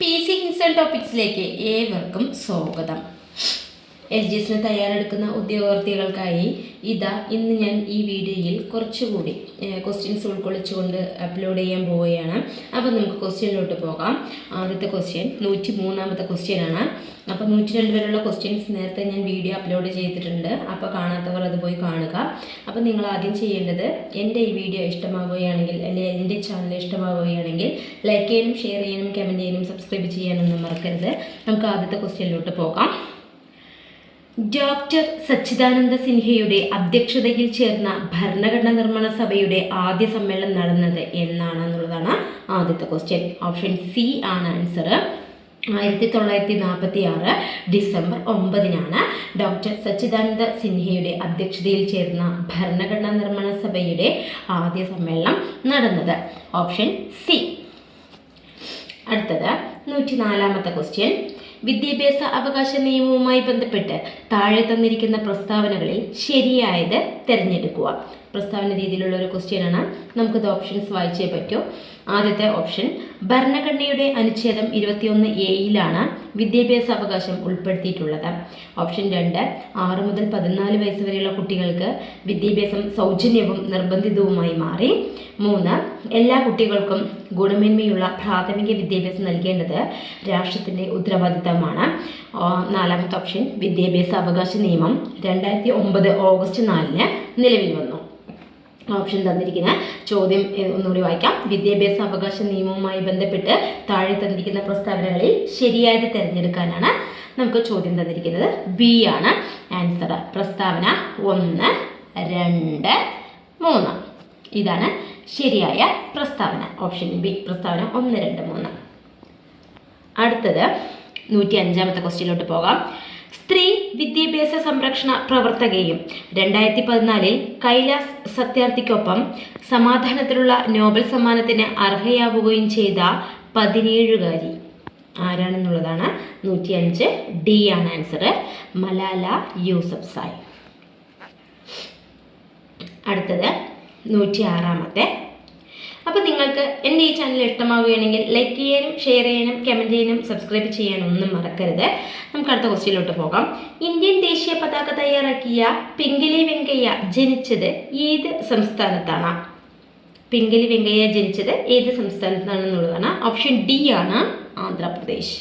P C ഹിൻസൺ ടോപ്പിക്സിലേക്ക് ഏവർക്കും സ്വാഗതം. L G എസിന് തയ്യാറെടുക്കുന്ന ഉദ്യോഗാർത്ഥികൾക്കായി ഇതാ ഇന്ന് ഞാൻ ഈ വീഡിയോയിൽ കുറച്ചുകൂടി ക്വസ്റ്റ്യൻസ് ഉൾക്കൊള്ളിച്ചുകൊണ്ട് അപ്ലോഡ് ചെയ്യാൻ പോവുകയാണ്. അപ്പോൾ നമുക്ക് ക്വസ്റ്റ്യനിലോട്ട് പോകാം. ആദ്യത്തെ ക്വസ്റ്റ്യൻ നൂറ്റി മൂന്നാമത്തെ ക്വസ്റ്റ്യൻ ആണ്. അപ്പോൾ നൂറ്റി രണ്ട് വരെയുള്ള ക്വസ്റ്റ്യൻസ് നേരത്തെ ഞാൻ വീഡിയോ അപ്ലോഡ് ചെയ്തിട്ടുണ്ട്. അപ്പോൾ കാണാത്തവർ അത് പോയി കാണുക. അപ്പോൾ നിങ്ങൾ ആദ്യം ചെയ്യേണ്ടത് എന്റെ ഈ വീഡിയോ ഇഷ്ടമാവുകയാണെങ്കിൽ അല്ലെങ്കിൽ എന്റെ ചാനൽ ഇഷ്ടമാവുകയാണെങ്കിൽ ലൈക്ക് ചെയ്യാനും ഷെയർ ചെയ്യാനും കമന്റ് ചെയ്യാനും സബ്സ്ക്രൈബ് ചെയ്യാനൊന്നും മറക്കരുത്. നമുക്ക് ആദ്യത്തെ ക്വസ്റ്റ്യനിലോട്ട് പോകാം. ഡോക്ടർ സച്ചിദാനന്ദ സിൻഹയുടെ അധ്യക്ഷതയിൽ ചേർന്ന ഭരണഘടനാ നിർമ്മാണ സഭയുടെ ആദ്യ സമ്മേളനം നടന്നത് എന്നാണ് എന്നുള്ളതാണ് ആദ്യത്തെ ക്വസ്റ്റ്യൻ ഓപ്ഷൻ സി ആണ് ആൻസർ ആയിരത്തി തൊള്ളായിരത്തി നാൽപ്പത്തി ആറ് ഡിസംബർ ഒമ്പതിനാണ് ഡോക്ടർ സച്ചിദാനന്ദ സിൻഹയുടെ അധ്യക്ഷതയിൽ ചേർന്ന ഭരണഘടനാ നിർമ്മാണ സഭയുടെ ആദ്യ സമ്മേളനം നടന്നത്. ഓപ്ഷൻ സി അടുത്തത് നൂറ്റി നാലാമത്തെ ക്വസ്റ്റ്യൻ വിദ്യാഭ്യാസ അവകാശ നിയമവുമായി ബന്ധപ്പെട്ട് താഴെ തന്നിരിക്കുന്ന പ്രസ്താവനകളിൽ ശരിയായത് തിരഞ്ഞെടുക്കുക. പ്രസ്താവന രീതിയിലുള്ള ഒരു ക്വസ്റ്റ്യൻ ആണ്. നമുക്കത് ഓപ്ഷൻസ് വായിച്ചേ പറ്റൂ. ആദ്യത്തെ ഓപ്ഷൻ ഭരണഘടനയുടെ അനുച്ഛേദം ഇരുപത്തിയൊന്ന് എയിലാണ് വിദ്യാഭ്യാസ അവകാശം ഉൾപ്പെടുത്തിയിട്ടുള്ളത്. ഓപ്ഷൻ രണ്ട് ആറ് മുതൽ പതിനാല് വയസ്സ് വരെയുള്ള കുട്ടികൾക്ക് വിദ്യാഭ്യാസം സൗജന്യവും നിർബന്ധിതവുമായി മാറി. മൂന്ന് എല്ലാ കുട്ടികൾക്കും ഗുണമേന്മയുള്ള പ്രാഥമിക വിദ്യാഭ്യാസം നൽകേണ്ടത് രാഷ്ട്രത്തിന്റെ ഉത്തരവാദിത്തമാണ്. നാലാമത്തെ ഓപ്ഷൻ വിദ്യാഭ്യാസ അവകാശ നിയമം രണ്ടായിരത്തി ഒമ്പത് ഓഗസ്റ്റ് നാലിന് നിലവിൽ വന്നു. ഓപ്ഷൻ തന്നിരിക്കുന്ന ചോദ്യം ഒന്നുകൂടി വായിക്കാം. വിദ്യാഭ്യാസ അവകാശ നിയമവുമായി ബന്ധപ്പെട്ട് താഴെ തന്നിരിക്കുന്ന പ്രസ്താവനകളിൽ ശരിയായത് തിരഞ്ഞെടുക്കാനാണ് നമുക്ക് ചോദ്യം തന്നിരിക്കുന്നത്. ബി ആണ് ആൻസർ പ്രസ്താവന ഒന്ന് രണ്ട് മൂന്ന്. ഇതാണ് ശരിയായ പ്രസ്താവന. ഓപ്ഷൻ ബി പ്രസ്താവന ഒന്ന് രണ്ട് മൂന്ന്. അടുത്തത് നൂറ്റി അഞ്ചാമത്തെ ക്വസ്റ്റ്യനിലോട്ട് പോകാം. സ്ത്രീ വിദ്യാഭ്യാസ സംരക്ഷണ പ്രവർത്തകയും രണ്ടായിരത്തി പതിനാലിൽ കൈലാസ് സത്യാർത്ഥിക്കൊപ്പം സമാധാനത്തിലുള്ള നോബൽ സമ്മാനത്തിന് അർഹയാവുകയും ചെയ്ത പതിനേഴുകാരി. ആരാണെന്നുള്ളതാണ് നൂറ്റി അഞ്ച് ഡി ആണ് ആൻസർ മലാല യൂസഫ് സായ്. അടുത്തത് നൂറ്റി ആറാമത്തെ അപ്പോൾ നിങ്ങൾക്ക് എന്റെ ഈ ചാനൽ ഇഷ്ടമാവുകയാണെങ്കിൽ ലൈക്ക് ചെയ്യാനും ഷെയർ ചെയ്യാനും കമന്റ് ചെയ്യാനും സബ്സ്ക്രൈബ് ചെയ്യാനും ഒന്നും മറക്കരുത്. നമുക്ക് അടുത്ത ക്വസ്റ്റ്യനിലോട്ട് പോകാം. ഇന്ത്യൻ ദേശീയ പതാക തയ്യാറാക്കിയ പിംഗലി വെങ്കയ്യ ജനിച്ചത് ഏത് സംസ്ഥാനത്താണ്? പിംഗലി വെങ്കയ്യ ജനിച്ചത് ഏത് സംസ്ഥാനത്താണെന്നുള്ളതാണ് ഓപ്ഷൻ ഡി ആണ് ആന്ധ്രാപ്രദേശ്.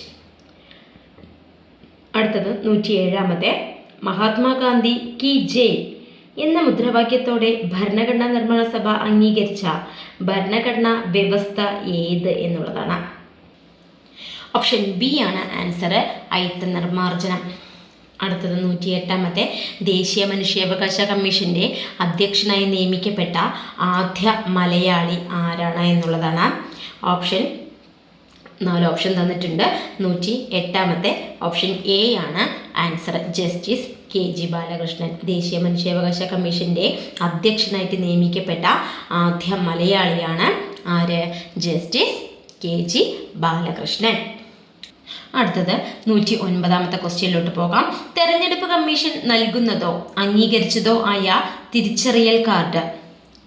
അടുത്തത് നൂറ്റി ഏഴാമത്തെ മഹാത്മാഗാന്ധി കി ജയ്. എന്ന മുദ്രാവാക്യത്തോടെ ഭരണഘടനാ നിർമ്മാണ സഭ അംഗീകരിച്ച ഭരണഘടനാ വ്യവസ്ഥ ഏത് എന്നുള്ളതാണ്. ഓപ്ഷൻ ബി ആണ് ആൻസർ അയിത്ത നിർമാർജനം അടുത്തത് നൂറ്റി എട്ടാമത്തെ ദേശീയ മനുഷ്യാവകാശ കമ്മീഷന്റെ അധ്യക്ഷനായി നിയമിക്കപ്പെട്ട ആദ്യ മലയാളി ആരാണ് എന്നുള്ളതാണ്. ഓപ്ഷൻ നാല് ഓപ്ഷൻ തന്നിട്ടുണ്ട്. നൂറ്റി എട്ടാമത്തെ ഓപ്ഷൻ എ ആണ് answer justice K G Balakrishnan ദേശീയ മനുഷ്യാവകാശ കമ്മീഷന്റെ അധ്യക്ഷനായിട്ട് നിയമിക്കപ്പെട്ട ആദ്യ മലയാളിയാണ് ആര്? Justice K G Balakrishnan. അടുത്തത് നൂറ്റി ഒൻപതാമത്തെ ക്വസ്റ്റ്യനിലോട്ട് പോകാം. തെരഞ്ഞെടുപ്പ് കമ്മീഷൻ നൽകുന്നതോ അംഗീകരിച്ചതോ ആയ തിരിച്ചറിയൽ കാർഡ്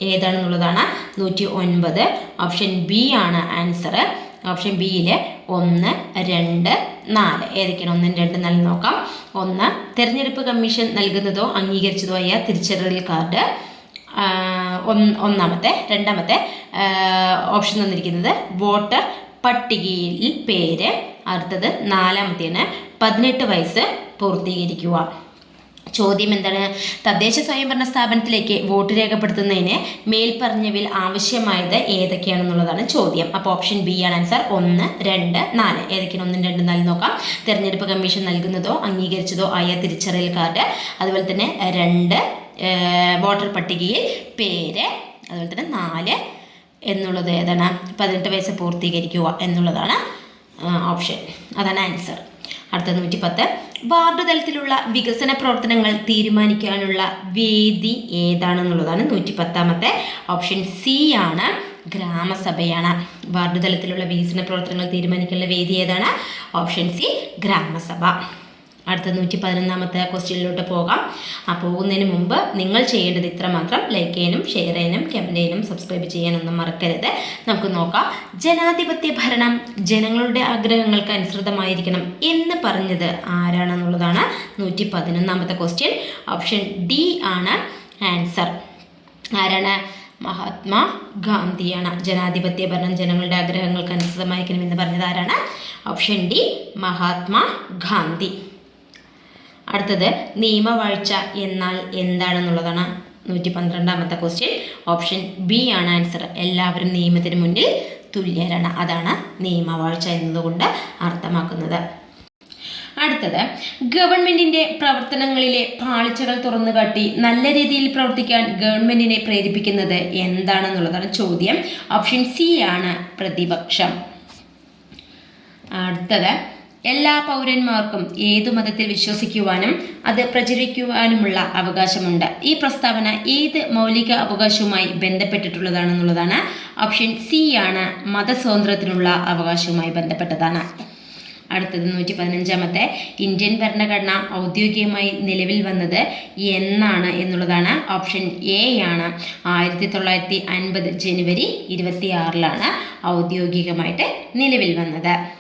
ഏതാണെന്നുള്ളതാണ് നൂറ്റി ഒൻപത്. ഓപ്ഷൻ ബി ആണ് ആൻസർ ഓപ്ഷൻ ബിയിൽ ഒന്ന് രണ്ട് നാല്. ഏതൊക്കെയാണ് ഒന്നും രണ്ട് നാല് നോക്കാം. ഒന്ന് തിരഞ്ഞെടുപ്പ് കമ്മീഷൻ നൽകുന്നതോ അംഗീകരിച്ചതോ ആയ തിരിച്ചറിയൽ കാർഡ്. ഒന്നാമത്തെ രണ്ടാമത്തെ ഓപ്ഷൻ തന്നിരിക്കുന്നത് വോട്ടർ പട്ടികയിൽ പേര്. അടുത്തത് നാലാമത്തേന് പതിനെട്ട് വയസ്സ് പൂർത്തീകരിക്കുക. ചോദ്യം എന്താണ്? തദ്ദേശ സ്വയംഭരണ സ്ഥാപനത്തിലേക്ക് വോട്ട് രേഖപ്പെടുത്തുന്നതിന് മേൽപ്പറഞ്ഞവിൽ ആവശ്യമായത് ഏതൊക്കെയാണെന്നുള്ളതാണ് ചോദ്യം. അപ്പോൾ ഓപ്ഷൻ ബി ആണ് ആൻസർ ഒന്ന് രണ്ട് നാല്. ഏതൊക്കെയാണ് ഒന്നും രണ്ടും നാല് നോക്കാം. തെരഞ്ഞെടുപ്പ് കമ്മീഷൻ നൽകുന്നതോ അംഗീകരിച്ചതോ ആയ തിരിച്ചറിയൽ കാർഡ് അതുപോലെ തന്നെ രണ്ട് വോട്ടർ പട്ടികയിൽ പേര് അതുപോലെ തന്നെ നാല് എന്നുള്ളത് ഏതാണ്? പതിനെട്ട് വയസ്സ് പൂർത്തീകരിക്കുക എന്നുള്ളതാണ് ഓപ്ഷൻ അതാണ് ആൻസർ അടുത്ത നൂറ്റി പത്ത് വാർഡ് തലത്തിലുള്ള വികസന പ്രവർത്തനങ്ങൾ തീരുമാനിക്കാനുള്ള വേദി ഏതാണെന്നുള്ളതാണ് നൂറ്റി പത്താമത്തെ ഓപ്ഷൻ സി ആണ് ഗ്രാമസഭയാണ്. വാർഡ് തലത്തിലുള്ള വികസന പ്രവർത്തനങ്ങൾ തീരുമാനിക്കാനുള്ള വേദി ഏതാണ്? ഓപ്ഷൻ സി ഗ്രാമസഭ. അടുത്ത നൂറ്റി പതിനൊന്നാമത്തെ ക്വസ്റ്റ്യനിലോട്ട് പോകാം. ആ പോകുന്നതിന് മുമ്പ് നിങ്ങൾ ചെയ്യേണ്ടത് ഇത്ര മാത്രം ലൈക്ക് ചെയ്യാനും ഷെയർ ചെയ്യാനും കമന്റ് ചെയ്യാനും സബ്സ്ക്രൈബ് ചെയ്യാനൊന്നും മറക്കരുത്. നമുക്ക് നോക്കാം. ജനാധിപത്യ ഭരണം ജനങ്ങളുടെ ആഗ്രഹങ്ങൾക്ക് അനുസൃതമായിരിക്കണം എന്ന് പറഞ്ഞത് ആരാണെന്നുള്ളതാണ് നൂറ്റി പതിനൊന്നാമത്തെ ക്വസ്റ്റ്യൻ ഓപ്ഷൻ ഡി ആണ് ആൻസർ ആരാണ്? മഹാത്മാ ഗാന്ധിയാണ്. ജനാധിപത്യ ഭരണം ജനങ്ങളുടെ ആഗ്രഹങ്ങൾക്ക് അനുസൃതമായിരിക്കണം എന്ന് പറഞ്ഞത് ആരാണ്? Option D Mahatma Gandhi. അടുത്തത് നിയമവാഴ്ച എന്നാൽ എന്താണെന്നുള്ളതാണ് നൂറ്റി പന്ത്രണ്ടാമത്തെ ക്വസ്റ്റ്യൻ ഓപ്ഷൻ ബി ആണ് ആൻസർ എല്ലാവരും നിയമത്തിന് മുന്നിൽ തുല്യരാണ്. അതാണ് നിയമവാഴ്ച എന്നതുകൊണ്ട് അർത്ഥമാക്കുന്നത്. അടുത്തത് ഗവൺമെന്റിന്റെ പ്രവർത്തനങ്ങളിലെ പാളിച്ചകൾ തുറന്നു കാട്ടി നല്ല രീതിയിൽ പ്രവർത്തിക്കാൻ ഗവൺമെന്റിനെ പ്രേരിപ്പിക്കുന്നത് എന്താണെന്നുള്ളതാണ് ചോദ്യം. ഓപ്ഷൻ സി ആണ് പ്രതിപക്ഷം. അടുത്തത് എല്ലാ പൗരന്മാർക്കും ഏതു മതത്തിൽ വിശ്വസിക്കുവാനും അത് പ്രചരിക്കുവാനുമുള്ള അവകാശമുണ്ട്. ഈ പ്രസ്താവന ഏത് മൗലിക അവകാശവുമായി ബന്ധപ്പെട്ടിട്ടുള്ളതാണെന്നുള്ളതാണ് ഓപ്ഷൻ സി ആണ് മതസ്വാതന്ത്ര്യത്തിനുള്ള അവകാശവുമായി ബന്ധപ്പെട്ടതാണ്. അടുത്തത് നൂറ്റി പതിനഞ്ചാമത്തെ ഇന്ത്യൻ ഭരണഘടന ഔദ്യോഗികമായി നിലവിൽ വന്നത് എന്നാണ് എന്നുള്ളതാണ് ഓപ്ഷൻ എ ആണ്. ആയിരത്തി തൊള്ളായിരത്തി അൻപത് ജനുവരി ഇരുപത്തി ആറിലാണ് ഔദ്യോഗികമായിട്ട് നിലവിൽ വന്നത്.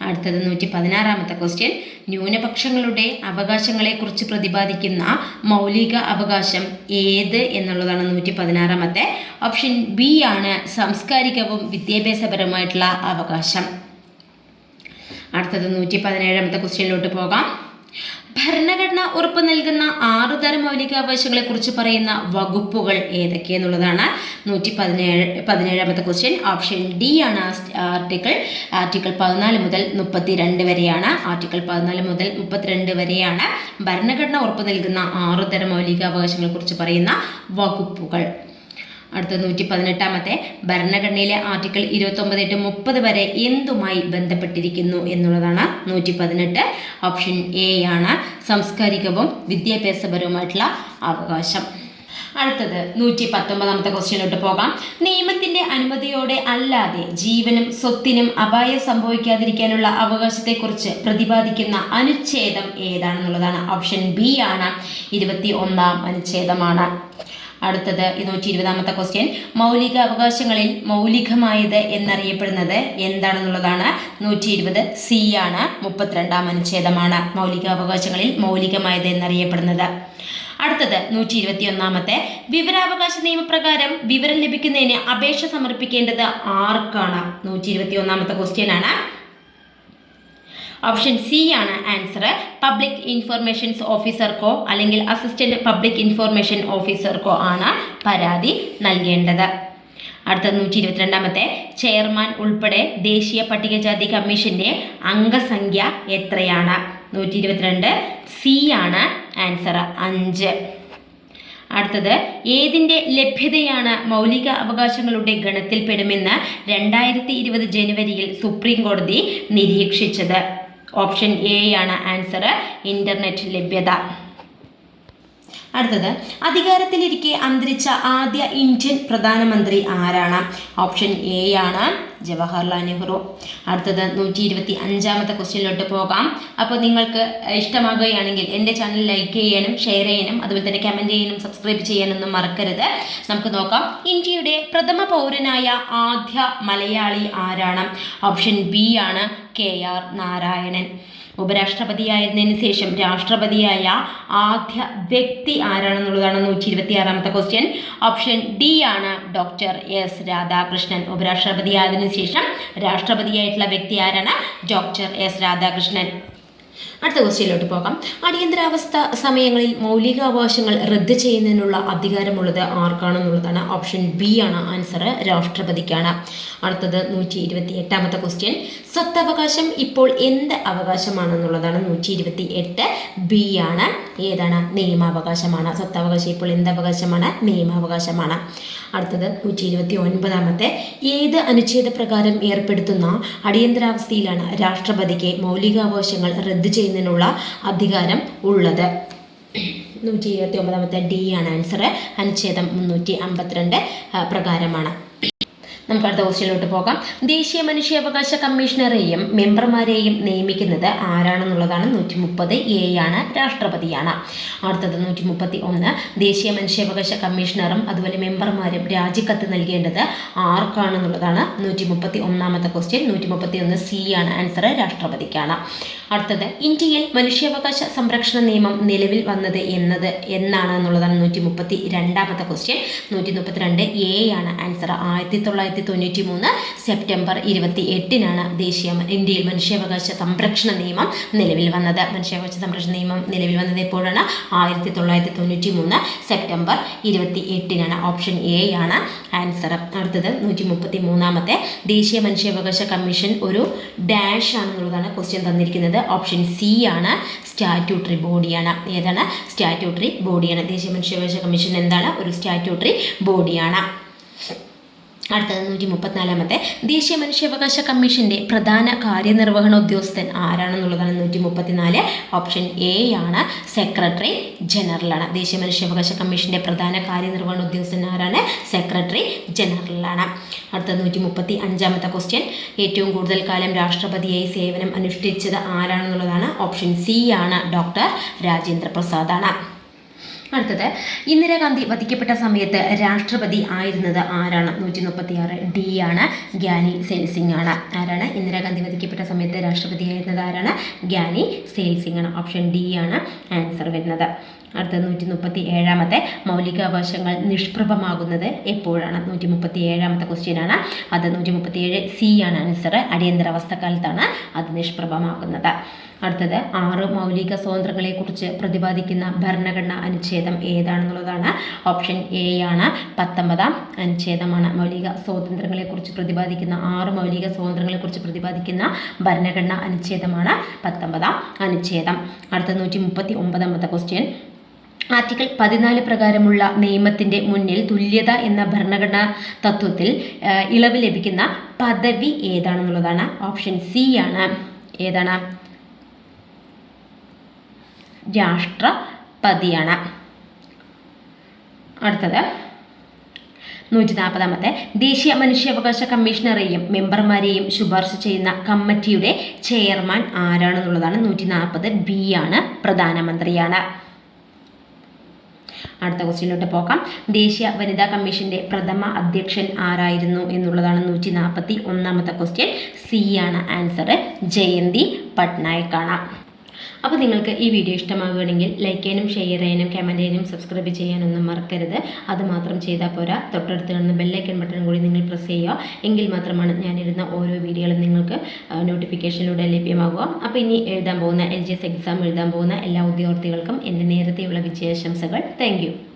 അടുത്തത് നൂറ്റി പതിനാറാമത്തെ ക്വസ്റ്റ്യൻ. ന്യൂനപക്ഷങ്ങളുടെ അവകാശങ്ങളെക്കുറിച്ച് പ്രതിപാദിക്കുന്ന മൗലിക അവകാശം ഏത് എന്നുള്ളതാണ് നൂറ്റി പതിനാറാമത്തെ ഓപ്ഷൻ ബി ആണ് സാംസ്കാരികവും വിദ്യാഭ്യാസപരമായിട്ടുള്ള അവകാശം. അടുത്തത് നൂറ്റി പതിനേഴാമത്തെ ക്വസ്റ്റ്യനിലോട്ട് പോകാം. ഭരണഘടന ഉറപ്പ് നൽകുന്ന ആറു തരം മൗലികാവകാശങ്ങളെ കുറിച്ച് പറയുന്ന വകുപ്പുകൾ ഏതൊക്കെയെന്നുള്ളതാണ് നൂറ്റി പതിനേഴ് പതിനേഴാമത്തെ ക്വസ്റ്റ്യൻ ഓപ്ഷൻ ഡി ആണ് ആർട്ടിക്കിൾ ആർട്ടിക്കിൾ പതിനാല് മുതൽ മുപ്പത്തി രണ്ട് വരെയാണ്. ആർട്ടിക്കിൾ പതിനാല് മുതൽ മുപ്പത്തിരണ്ട് വരെയാണ് ഭരണഘടന ഉറപ്പ് നൽകുന്ന ആറു തരം മൗലികാവകാശങ്ങളെ കുറിച്ച് പറയുന്ന വകുപ്പുകൾ. അടുത്ത നൂറ്റി പതിനെട്ടാമത്തെ ഭരണഘടനയിലെ ആർട്ടിക്കിൾ ഇരുപത്തൊമ്പത് എട്ട് മുപ്പത് വരെ എന്തുമായി ബന്ധപ്പെട്ടിരിക്കുന്നു എന്നുള്ളതാണ് നൂറ്റി പതിനെട്ട് ഓപ്ഷൻ എ ആണ് സാംസ്കാരികവും വിദ്യാഭ്യാസപരവുമായിട്ടുള്ള അവകാശം. അടുത്തത് നൂറ്റി പത്തൊമ്പതാമത്തെ ക്വസ്റ്റ്യനിലോട്ട് പോകാം. നിയമത്തിന്റെ അനുമതിയോടെ അല്ലാതെ ജീവനും സ്വത്തിനും അപായം സംഭവിക്കാതിരിക്കാനുള്ള അവകാശത്തെക്കുറിച്ച് പ്രതിപാദിക്കുന്ന അനുച്ഛേദം ഏതാണെന്നുള്ളതാണ്. ഓപ്ഷൻ ബി ആണ്. ഇരുപത്തി ഒന്നാം അനുച്ഛേദമാണ്. അടുത്തത് നൂറ്റി ഇരുപതാമത്തെ ക്വസ്റ്റ്യൻ മൗലിക അവകാശങ്ങളിൽ മൗലികമായത് എന്നറിയപ്പെടുന്നത് എന്താണെന്നുള്ളതാണ്. നൂറ്റി ഇരുപത് സി ആണ്. മുപ്പത്തിരണ്ടാം അനുച്ഛേദമാണ് മൗലിക അവകാശങ്ങളിൽ മൗലികമായത് എന്നറിയപ്പെടുന്നത്. അടുത്തത് നൂറ്റി ഇരുപത്തി ഒന്നാമത്തെ വിവരാവകാശ നിയമപ്രകാരം വിവരം ലഭിക്കുന്നതിന് അപേക്ഷ സമർപ്പിക്കേണ്ടത് ആർക്കാണ്? നൂറ്റി ഇരുപത്തി ഒന്നാമത്തെ ക്വസ്റ്റ്യൻ ആണ്. ഓപ്ഷൻ സി ആണ് ആൻസർ പബ്ലിക് ഇൻഫർമേഷൻസ് ഓഫീസർക്കോ അല്ലെങ്കിൽ അസിസ്റ്റന്റ് പബ്ലിക് ഇൻഫർമേഷൻ ഓഫീസർക്കോ ആണ് പരാതി നൽകേണ്ടത്. അടുത്ത നൂറ്റി ഇരുപത്തിരണ്ടാമത്തെ ചെയർമാൻ ഉൾപ്പെടെ ദേശീയ പട്ടികജാതി കമ്മീഷന്റെ അംഗസംഖ്യ എത്രയാണ്? നൂറ്റി ഇരുപത്തിരണ്ട് സി ആണ് ആൻസർ അഞ്ച്. അടുത്തത്. ഏതിന്റെ ലഭ്യതയാണ് മൗലിക അവകാശങ്ങളുടെ ഗണത്തിൽപ്പെടുമെന്ന് രണ്ടായിരത്തി ഇരുപത് ജനുവരിയിൽ സുപ്രീം കോടതി നിരീക്ഷിച്ചത്. ഓപ്ഷൻ എ ആണ് ആൻസർ ഇന്റർനെറ്റ് ലഭ്യത. അടുത്തത് അധികാരത്തിലിരിക്കെ അന്തരിച്ച ആദ്യ ഇന്ത്യൻ പ്രധാനമന്ത്രി ആരാണ്? ഓപ്ഷൻ എ ആണ് ജവഹർലാൽ നെഹ്റു. അടുത്തത് നൂറ്റി ഇരുപത്തി അഞ്ചാമത്തെ ക്വസ്റ്റ്യനിലോട്ട് പോകാം. അപ്പോൾ നിങ്ങൾക്ക് ഇഷ്ടമാകുകയാണെങ്കിൽ എന്റെ ചാനൽ ലൈക്ക് ചെയ്യാനും ഷെയർ ചെയ്യാനും അതുപോലെ തന്നെ കമന്റ് ചെയ്യാനും സബ്സ്ക്രൈബ് ചെയ്യാനൊന്നും മറക്കരുത്. നമുക്ക് നോക്കാം. ഇന്ത്യയുടെ പ്രഥമ പൗരനായ ആദ്യ മലയാളി ആരാണ്? ഓപ്ഷൻ ബി ആണ് കെ ആർ നാരായണൻ. ഉപരാഷ്ട്രപതിയായിരുന്നതിന് ശേഷം രാഷ്ട്രപതിയായ ആദ്യ വ്യക്തി ആരാണെന്നുള്ളതാണ് നൂറ്റി ഇരുപത്തി ആറാമത്തെ ക്വസ്റ്റ്യൻ ഓപ്ഷൻ ഡി ആണ് ഡോക്ടർ എസ് രാധാകൃഷ്ണൻ. ഉപരാഷ്ട്രപതിയായതിനു ശേഷം രാഷ്ട്രപതിയായിട്ടുള്ള വ്യക്തി ആരാണ്? Doctor S Radhakrishnan. അടുത്ത ക്വസ്റ്റ്യനിലോട്ട് പോകാം. അടിയന്തരാവസ്ഥ സമയങ്ങളിൽ മൗലികാവകാശങ്ങൾ റദ്ദ് ചെയ്യുന്നതിനുള്ള അധികാരമുള്ളത് ആർക്കാണെന്നുള്ളതാണ് ഓപ്ഷൻ ബി ആണ് ആൻസർ രാഷ്ട്രപതിക്കാണ്. അടുത്തത് നൂറ്റി ഇരുപത്തി എട്ടാമത്തെ ക്വസ്റ്റ്യൻ. സ്വത്തവകാശം ഇപ്പോൾ എന്ത് അവകാശമാണെന്നുള്ളതാണ് നൂറ്റി ഇരുപത്തി എട്ട് ബി ആണ്. ഏതാണ്? നിയമാവകാശമാണ്. സ്വത്തവകാശം ഇപ്പോൾ എന്ത് അവകാശമാണ്? നിയമാവകാശമാണ്. അടുത്തത് നൂറ്റി ഇരുപത്തി ഒൻപതാമത്തെ ഏത് അനുച്ഛേദ പ്രകാരം ഏർപ്പെടുത്തുന്ന അടിയന്തരാവസ്ഥയിലാണ് രാഷ്ട്രപതിക്ക് മൗലികാവകാശങ്ങൾ റദ്ദ് ചെയ്യുന്നതിനുള്ള അധികാരം ഉള്ളത്. നൂറ്റി ഇരുപത്തി ഒമ്പതാമത്തെ ഡി ആണ് ആൻസർ അനുച്ഛേദം മുന്നൂറ്റി അമ്പത്തിരണ്ട് പ്രകാരമാണ്. നമുക്ക് അടുത്ത ക്വസ്റ്റ്യനിലോട്ട് പോകാം. ദേശീയ മനുഷ്യാവകാശ കമ്മീഷണറെയും മെമ്പർമാരെയും നിയമിക്കുന്നത് ആരാണെന്നുള്ളതാണ് നൂറ്റി മുപ്പത് എ ആണ് രാഷ്ട്രപതിയാണ്. അടുത്തത് നൂറ്റി മുപ്പത്തി ഒന്ന് ദേശീയ മനുഷ്യാവകാശ കമ്മീഷണറും അതുപോലെ മെമ്പർമാരും രാജിക്കത്ത് നൽകേണ്ടത് ആർക്കാണെന്നുള്ളതാണ് നൂറ്റി മുപ്പത്തി ഒന്നാമത്തെ ക്വസ്റ്റ്യൻ. നൂറ്റി മുപ്പത്തി ഒന്ന് സി ആണ് ആൻസർ രാഷ്ട്രപതിക്കാണ്. അടുത്തത് ഇന്ത്യയിൽ മനുഷ്യാവകാശ സംരക്ഷണ നിയമം നിലവിൽ വന്നത് എന്നത് എന്നാണ് എന്നുള്ളതാണ് നൂറ്റി മുപ്പത്തി രണ്ടാമത്തെ ക്വസ്റ്റ്യൻ. നൂറ്റി മുപ്പത്തി രണ്ട് എ ആണ് ആൻസർ. ആയിരത്തി തൊള്ളായിരത്തി തൊണ്ണൂറ്റി മൂന്ന് സെപ്റ്റംബർ ഇരുപത്തി എട്ടിനാണ് ദേശീയ ഇന്ത്യയിൽ മനുഷ്യാവകാശ സംരക്ഷണ നിയമം നിലവിൽ വന്നത്. മനുഷ്യാവകാശ സംരക്ഷണ നിയമം നിലവിൽ വന്നത് എപ്പോഴാണ്? ആയിരത്തി തൊള്ളായിരത്തി തൊണ്ണൂറ്റി മൂന്ന് സെപ്റ്റംബർ ഇരുപത്തി എട്ടിനാണ് ഓപ്ഷൻ എ ആണ് ആൻസർ. അടുത്തത് നൂറ്റി മുപ്പത്തി മൂന്നാമത്തെ ദേശീയ മനുഷ്യാവകാശ കമ്മീഷൻ ഒരു ഡാഷ് ആണെന്നുള്ളതാണ് ക്വസ്റ്റ്യൻ തന്നിരിക്കുന്നത്. ഓപ്ഷൻ സി ആണ് സ്റ്റാറ്റ്യൂട്ടറി ബോഡിയാണ്. ഏതാണ്? സ്റ്റാറ്റ്യൂട്ടറി ബോഡിയാണ്. ദേശീയ മനുഷ്യാവകാശ കമ്മീഷൻ എന്താണ്? ഒരു സ്റ്റാറ്റ്യൂട്ടറി ബോഡിയാണ്. അടുത്തത് നൂറ്റി മുപ്പത്തിനാലാമത്തെ ദേശീയ മനുഷ്യാവകാശ കമ്മീഷന്റെ പ്രധാന കാര്യനിർവഹണ ഉദ്യോഗസ്ഥൻ ആരാണെന്നുള്ളതാണ് നൂറ്റി മുപ്പത്തിനാല് ഓപ്ഷൻ എ ആണ് സെക്രട്ടറി ജനറലാണ്. ദേശീയ മനുഷ്യാവകാശ കമ്മീഷന്റെ പ്രധാന കാര്യനിർവഹണ ഉദ്യോഗസ്ഥൻ ആരാണ്? സെക്രട്ടറി ജനറലാണ്. അടുത്ത നൂറ്റി മുപ്പത്തി അഞ്ചാമത്തെ ക്വസ്റ്റ്യൻ. ഏറ്റവും കൂടുതൽ കാലം രാഷ്ട്രപതിയായി സേവനം അനുഷ്ഠിച്ചത് ആരാണെന്നുള്ളതാണ് ഓപ്ഷൻ സി ആണ് ഡോക്ടർ രാജേന്ദ്ര പ്രസാദാണ്. അടുത്തത് ഇന്ദിരാഗാന്ധി വധിക്കപ്പെട്ട സമയത്ത് രാഷ്ട്രപതി ആയിരുന്നത് ആരാണ്? നൂറ്റി മുപ്പത്തി ആറ് ഡി ആണ് ഗ്യാനി സെൽസിംഗ് ആണ് ആരാണ് ഇന്ദിരാഗാന്ധി വധിക്കപ്പെട്ട സമയത്ത് രാഷ്ട്രപതി ആയിരുന്നത് ആരാണ്? ഗ്യാനി സെയിൽസിംഗ് ആണ് ഓപ്ഷൻ ഡി ആണ് ആൻസർ വരുന്നത്. അടുത്ത നൂറ്റി മുപ്പത്തി ഏഴാമത്തെ മൗലികാവകാശങ്ങൾ നിഷ്പ്രഭമാകുന്നത് എപ്പോഴാണ്? നൂറ്റി മുപ്പത്തി ഏഴാമത്തെ ക്വസ്റ്റ്യൻ ആണ്. അത് നൂറ്റി മുപ്പത്തി ഏഴ് സി ആണ് ആൻസർ അടിയന്തരാവസ്ഥ കാലത്താണ് അത് നിഷ്പ്രഭമാകുന്നത്. അടുത്തത് ആറ് മൗലിക സ്വാതന്ത്ര്യങ്ങളെക്കുറിച്ച് പ്രതിപാദിക്കുന്ന ഭരണഘടനാ അനുച്ഛേദം ഏതാണെന്നുള്ളതാണ്. ഓപ്ഷൻ എ ആണ്. പത്തൊമ്പതാം അനുച്ഛേദമാണ്. മൗലിക സ്വാതന്ത്ര്യങ്ങളെക്കുറിച്ച് പ്രതിപാദിക്കുന്ന ആറ് മൗലിക സ്വാതന്ത്ര്യങ്ങളെക്കുറിച്ച് പ്രതിപാദിക്കുന്ന ഭരണഘടനാ അനുച്ഛേദമാണ് പത്തൊമ്പതാം അനുച്ഛേദം. അടുത്ത നൂറ്റി മുപ്പത്തി ഒമ്പതാമത്തെ ക്വസ്റ്റ്യൻ ആർട്ടിക്കിൾ പതിനാല് പ്രകാരമുള്ള നിയമത്തിന്റെ മുന്നിൽ തുല്യത എന്ന ഭരണഘടനാ തത്വത്തിൽ ഇളവ് ലഭിക്കുന്ന പദവി ഏതാണെന്നുള്ളതാണ് ഓപ്ഷൻ സി ആണ്. ഏതാണ്? രാഷ്ട്രപതിയാണ്. അടുത്തത് നൂറ്റി നാൽപ്പതാമത്തെ ദേശീയ മനുഷ്യാവകാശ കമ്മീഷണറെയും മെമ്പർമാരെയും ശുപാർശ ചെയ്യുന്ന കമ്മിറ്റിയുടെ ചെയർമാൻ ആരാണെന്നുള്ളതാണ് നൂറ്റി നാൽപ്പത് ബി ആണ് പ്രധാനമന്ത്രിയാണ്. അടുത്ത ക്വസ്റ്റ്യനിലോട്ട് പോകാം. ദേശീയ വനിതാ കമ്മീഷന്റെ പ്രഥമ അധ്യക്ഷൻ ആരായിരുന്നു എന്നുള്ളതാണ് നൂറ്റി നാൽപ്പത്തി ഒന്നാമത്തെ ക്വസ്റ്റ്യൻ. സി ആണ് ആൻസർ ജയന്തി പട്നായക് ആണ് അപ്പോൾ നിങ്ങൾക്ക് ഈ വീഡിയോ ഇഷ്ടമാകുകയാണെങ്കിൽ ലൈക്ക് ചെയ്യാനും ഷെയർ ചെയ്യാനും കമന്റ് ചെയ്യാനും സബ്സ്ക്രൈബ് ചെയ്യാനൊന്നും മറക്കരുത്. അത് മാത്രം ചെയ്താൽ പോരാ. തൊട്ടടുത്ത് കാണുന്ന ബെല്ലൈക്കൺ ബട്ടൺ കൂടി നിങ്ങൾ പ്രസ് ചെയ്യുക. എങ്കിൽ മാത്രമാണ് ഞാനിടുന്ന ഓരോ വീഡിയോകളും നിങ്ങൾക്ക് നോട്ടിഫിക്കേഷനിലൂടെ ലഭ്യമാകുക അപ്പോൾ ഇനി എഴുതാൻ പോകുന്ന എൽ എക്സാം എഴുതാൻ പോകുന്ന എല്ലാ ഉദ്യോഗാർത്ഥികൾക്കും എന്റെ നേരത്തെയുള്ള വിജയാശംസകൾ. താങ്ക്